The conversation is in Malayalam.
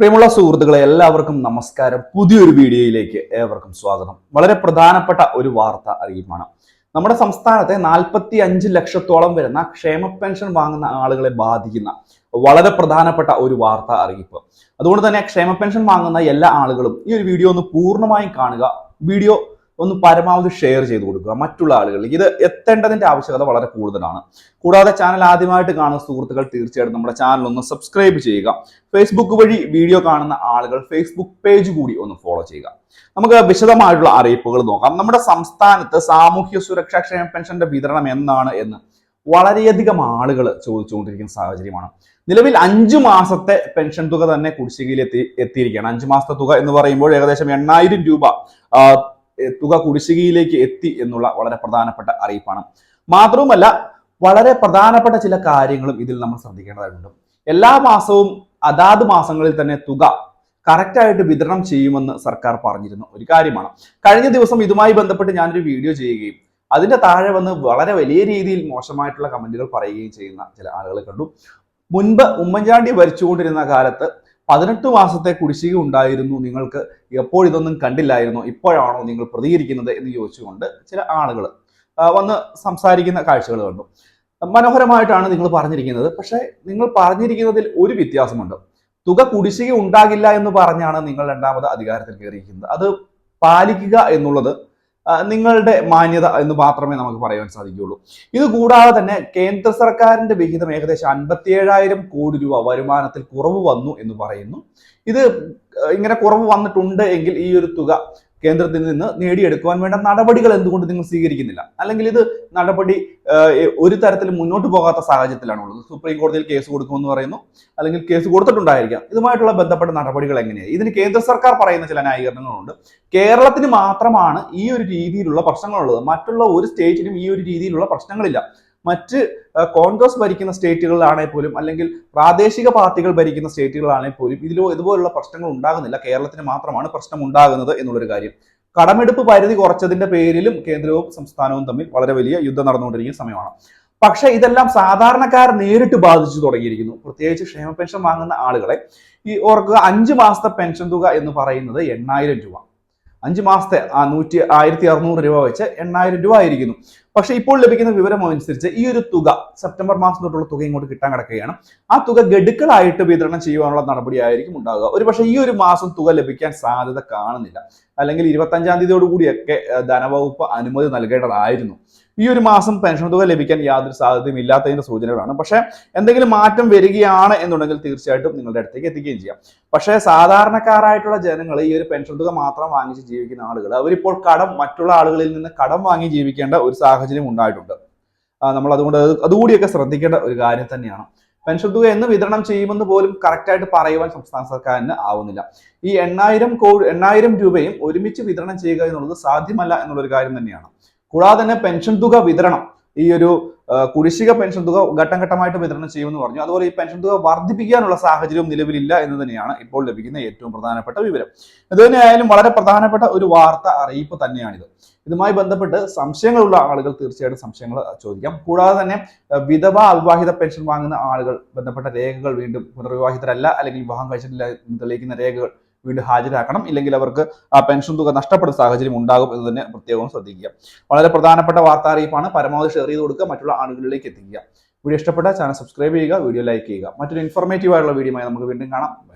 പ്രിയമുള്ള സുഹൃത്തുക്കളെ എല്ലാവർക്കും നമസ്കാരം. പുതിയൊരു വീഡിയോയിലേക്ക് ഏവർക്കും സ്വാഗതം. വളരെ പ്രധാനപ്പെട്ട ഒരു വാർത്ത അറിയിപ്പാണ്. നമ്മുടെ സംസ്ഥാനത്തെ നാൽപ്പത്തി അഞ്ച് ലക്ഷത്തോളം വരുന്ന ക്ഷേമ പെൻഷൻ വാങ്ങുന്ന ആളുകളെ ബാധിക്കുന്ന വളരെ പ്രധാനപ്പെട്ട ഒരു വാർത്ത അറിയിപ്പ്. അതുകൊണ്ട് തന്നെ ക്ഷേമ പെൻഷൻ വാങ്ങുന്ന എല്ലാ ആളുകളും ഈ ഒരു വീഡിയോ ഒന്ന് പൂർണമായും കാണുക. വീഡിയോ ഒന്ന് പരമാവധി ഷെയർ ചെയ്ത് കൊടുക്കുക. മറ്റുള്ള ആളുകളിലേക്ക് ഇത് എത്തേണ്ടതിന്റെ ആവശ്യകത വളരെ കൂടുതലാണ്. കൂടാതെ ചാനൽ ആദ്യമായിട്ട് കാണുന്ന സുഹൃത്തുക്കൾ തീർച്ചയായിട്ടും നമ്മുടെ ചാനൽ ഒന്ന് സബ്സ്ക്രൈബ് ചെയ്യുക. ഫേസ്ബുക്ക് വഴി വീഡിയോ കാണുന്ന ആളുകൾ ഫേസ്ബുക്ക് പേജ് കൂടി ഒന്ന് ഫോളോ ചെയ്യുക. നമുക്ക് വിശദമായിട്ടുള്ള അറിയിപ്പുകൾ നോക്കാം. നമ്മുടെ സംസ്ഥാനത്ത് സാമൂഹ്യ സുരക്ഷാ ക്ഷേമ പെൻഷന്റെ വിതരണം എന്നാണ് എന്ന് വളരെയധികം ആളുകൾ ചോദിച്ചുകൊണ്ടിരിക്കുന്ന സാഹചര്യമാണ്. നിലവിൽ അഞ്ചു മാസത്തെ പെൻഷൻ തുക തന്നെ കുടിശ്ശികയിൽ എത്തി എത്തിയിരിക്കുകയാണ്. അഞ്ചു മാസത്തെ തുക എന്ന് പറയുമ്പോൾ ഏകദേശം എണ്ണായിരം രൂപ തുക കുടിശ്ശികയിലേക്ക് എത്തി എന്നുള്ള വളരെ പ്രധാനപ്പെട്ട അറിയിപ്പാണ്. മാത്രവുമല്ല വളരെ പ്രധാനപ്പെട്ട ചില കാര്യങ്ങളും ഇതിൽ നമ്മൾ ശ്രദ്ധിക്കേണ്ടതായിട്ടുണ്ട്. എല്ലാ മാസവും അതാത് മാസങ്ങളിൽ തന്നെ തുക കറക്റ്റായിട്ട് വിതരണം ചെയ്യുമെന്ന് സർക്കാർ പറഞ്ഞിരുന്ന. ഒരു കാര്യമാണ്. കഴിഞ്ഞ ദിവസം ഇതുമായി ബന്ധപ്പെട്ട് ഞാനൊരു വീഡിയോ ചെയ്യുകയും അതിന്റെ താഴെ വന്ന് വളരെ വലിയ രീതിയിൽ മോശമായിട്ടുള്ള കമന്റുകൾ പറയുകയും ചെയ്യുന്ന ചില ആളുകളെ കണ്ടു. മുൻപ് ഉമ്മൻചാണ്ടി ഭരിച്ചുകൊണ്ടിരുന്ന കാലത്ത് പതിനെട്ട് മാസത്തെ കുടിശ്ശിക ഉണ്ടായിരുന്നു. നിങ്ങൾക്ക് എപ്പോൾ ഇതൊന്നും കണ്ടില്ലായിരുന്നു. ഇപ്പോഴാണോ നിങ്ങൾ പ്രതികരിക്കുന്നത് എന്ന് ചോദിച്ചുകൊണ്ട് ചില ആളുകൾ വന്ന് സംസാരിക്കുന്ന കാഴ്ചകൾ കണ്ടു. മനോഹരമായിട്ടാണ് നിങ്ങൾ പറഞ്ഞിരിക്കുന്നത്. പക്ഷേ നിങ്ങൾ പറഞ്ഞിരിക്കുന്നതിൽ ഒരു വ്യത്യാസമുണ്ട്. തുക കുടിശ്ശിക ഉണ്ടാകില്ല എന്ന് പറഞ്ഞാണ് നിങ്ങൾ രണ്ടാമത് അധികാരത്തിൽ കയറിയിരിക്കുന്നത്. അത് പാലിക്കുക എന്നുള്ളത് നിങ്ങളുടെ മാന്യത എന്ന് മാത്രമേ നമുക്ക് പറയാൻ സാധിക്കുകയുള്ളൂ. ഇത് കൂടാതെ തന്നെ കേന്ദ്ര സർക്കാരിന്റെ വിഹിതം ഏകദേശം അൻപത്തിയേഴായിരം കോടി രൂപ വരുമാനത്തിൽ കുറവ് വന്നു എന്ന് പറയുന്നു. ഇത് ഇങ്ങനെ കുറവ് വന്നിട്ടുണ്ട് എങ്കിൽ ഈ ഒരു തുക കേന്ദ്രത്തിൽ നിന്ന് നേടിയെടുക്കുവാൻ വേണ്ട നടപടികൾ എന്തുകൊണ്ട് നിങ്ങൾ സ്വീകരിക്കുന്നില്ല? അല്ലെങ്കിൽ ഇത് നടപടി ഒരു തരത്തിൽ മുന്നോട്ട് പോകാത്ത സാഹചര്യത്തിലാണുള്ളത് സുപ്രീം കോടതിയിൽ കേസ് കൊടുക്കുമെന്ന് പറയുന്നു. അല്ലെങ്കിൽ കേസ് കൊടുത്തിട്ടുണ്ടായിരിക്കാം. ഇതുമായിട്ടുള്ള ബന്ധപ്പെട്ട നടപടികൾ എങ്ങനെയാണ് ഇതിന് കേന്ദ്ര സർക്കാർ പറയുന്ന ചില ന്യായീകരണങ്ങളുണ്ട്. കേരളത്തിന് മാത്രമാണ് ഈ ഒരു രീതിയിലുള്ള പ്രശ്നങ്ങളുള്ളത്. മറ്റുള്ള ഒരു സ്റ്റേറ്റിനും ഈ ഒരു രീതിയിലുള്ള പ്രശ്നങ്ങളില്ല. മറ്റ് കോൺഗ്രസ് ഭരിക്കുന്ന സ്റ്റേറ്റുകളിലാണെങ്കിൽ പോലും അല്ലെങ്കിൽ പ്രാദേശിക പാർട്ടികൾ ഭരിക്കുന്ന സ്റ്റേറ്റുകളാണെങ്കിൽ പോലും ഇതിലോ ഇതുപോലുള്ള പ്രശ്നങ്ങൾ ഉണ്ടാകുന്നില്ല. കേരളത്തിന് മാത്രമാണ് പ്രശ്നം ഉണ്ടാകുന്നത് എന്നുള്ളൊരു കാര്യം. കടമെടുപ്പ് പരിധി കുറച്ചതിന്റെ പേരിലും കേന്ദ്രവും സംസ്ഥാനവും തമ്മിൽ വളരെ വലിയ യുദ്ധം നടന്നുകൊണ്ടിരിക്കുന്ന സമയമാണ്. പക്ഷെ ഇതെല്ലാം സാധാരണക്കാർ നേരിട്ട് ബാധിച്ചു തുടങ്ങിയിരിക്കുന്നു. പ്രത്യേകിച്ച് ക്ഷേമ പെൻഷൻ വാങ്ങുന്ന ആളുകളെ ഈ ഓർക്കുക അഞ്ച് മാസത്തെ പെൻഷൻ തുക എന്ന് പറയുന്നത് എണ്ണായിരം രൂപ. അഞ്ച് മാസത്തെ ആ നൂറ്റി ആയിരത്തി അറുന്നൂറ് രൂപ വെച്ച് എണ്ണായിരം രൂപ ആയിരിക്കുന്നു. പക്ഷെ ഇപ്പോൾ ലഭിക്കുന്ന വിവരം അനുസരിച്ച് ഈ ഒരു തുക സെപ്റ്റംബർ മാസം തൊട്ടുള്ള തുക ഇങ്ങോട്ട് കിട്ടാൻ കിടക്കുകയാണ്. ആ തുക ഗഡുക്കളായിട്ട് വിതരണം ചെയ്യുവാനുള്ള നടപടിയായിരിക്കും ഉണ്ടാകുക ഒരുപക്ഷെ ഈ ഒരു മാസം തുക ലഭിക്കാൻ സാധ്യത കാണുന്നില്ല. അല്ലെങ്കിൽ ഇരുപത്തഞ്ചാം തീയതിയോടുകൂടിയൊക്കെ ധനവകുപ്പ് അനുമതി നൽകേണ്ടതായിരുന്നു. ഈ ഒരു മാസം പെൻഷൻ തുക ലഭിക്കാൻ യാതൊരു സാധ്യതയും ഇല്ലാത്തതിന്റെ സൂചനകളാണ്. പക്ഷെ എന്തെങ്കിലും മാറ്റം വരികയാണ് എന്നുണ്ടെങ്കിൽ തീർച്ചയായിട്ടും നിങ്ങളുടെ അടുത്തേക്ക് എത്തിക്കുകയും ചെയ്യാം. പക്ഷേ സാധാരണക്കാരായിട്ടുള്ള ജനങ്ങൾ ഈ ഒരു പെൻഷൻ തുക മാത്രം വാങ്ങിച്ച് ജീവിക്കുന്ന ആളുകൾ അവരിപ്പോൾ കടം മറ്റുള്ള ആളുകളിൽ നിന്ന് കടം വാങ്ങി ജീവിക്കേണ്ട ഒരു സാഹചര്യം ഉണ്ടായിട്ടുണ്ട്. നമ്മൾ അതുകൊണ്ട് അതുകൂടിയൊക്കെ ശ്രദ്ധിക്കേണ്ട ഒരു കാര്യം തന്നെയാണ്. പെൻഷൻ തുക എന്ന് വിതരണം ചെയ്യുമെന്ന് പോലും കറക്റ്റായിട്ട് പറയുവാൻ സംസ്ഥാന സർക്കാരിന് ആവുന്നില്ല. ഈ എണ്ണായിരം കോടി എണ്ണായിരം രൂപയും ഒരുമിച്ച് വിതരണം ചെയ്യുക എന്നുള്ളത് സാധ്യമല്ല എന്നുള്ളൊരു കാര്യം തന്നെയാണ്. കൂടാതെ തന്നെ പെൻഷൻ തുക വിതരണം ഈ ഒരു കുടിശ്ശിക പെൻഷൻ തുക ഘട്ടം ഘട്ടമായിട്ട് വിതരണം ചെയ്യുമെന്ന് പറഞ്ഞു. അതുപോലെ ഈ പെൻഷൻ തുക വർദ്ധിപ്പിക്കാനുള്ള സാഹചര്യവും നിലവിലില്ല എന്ന് തന്നെയാണ് ഇപ്പോൾ ലഭിക്കുന്ന ഏറ്റവും പ്രധാനപ്പെട്ട വിവരം. ഇത് തന്നെയായാലും വളരെ പ്രധാനപ്പെട്ട ഒരു വാർത്ത അറിയിപ്പ് തന്നെയാണിത്. ഇതുമായി ബന്ധപ്പെട്ട് സംശയങ്ങളുള്ള ആളുകൾ തീർച്ചയായിട്ടും സംശയങ്ങൾ ചോദിക്കാം. കൂടാതെ തന്നെ വിധവ അവിവാഹിത പെൻഷൻ വാങ്ങുന്ന ആളുകൾ ബന്ധപ്പെട്ട രേഖകൾ വീണ്ടും പുനർവിവാഹിതരല്ല അല്ലെങ്കിൽ വിവാഹം കഴിച്ചിട്ടില്ല തെളിയിക്കുന്ന രേഖകൾ വീണ്ടും ഹാജരാക്കണം. ഇല്ലെങ്കിൽ അവർക്ക് ആ പെൻഷൻ തുക നഷ്ടപ്പെടുന്ന സാഹചര്യം ഉണ്ടാകും എന്ന് തന്നെ പ്രത്യേകം ശ്രദ്ധിക്കുക. വളരെ പ്രധാനപ്പെട്ട വാർത്താ അറിയിപ്പാണ്. പരമാവധി ഷെയർ ചെയ്ത് കൊടുക്കുക. മറ്റുള്ള ആളുകളിലേക്ക് എത്തിക്കുക. വീഡിയോ ഇഷ്ടപ്പെട്ട ചാനൽ സബ്സ്ക്രൈബ് ചെയ്യുക. വീഡിയോ ലൈക്ക് ചെയ്യുക. മറ്റൊരു ഇൻഫോർമേറ്റീവ് ആയിട്ടുള്ള വീഡിയോ നമുക്ക് വീണ്ടും കാണാം.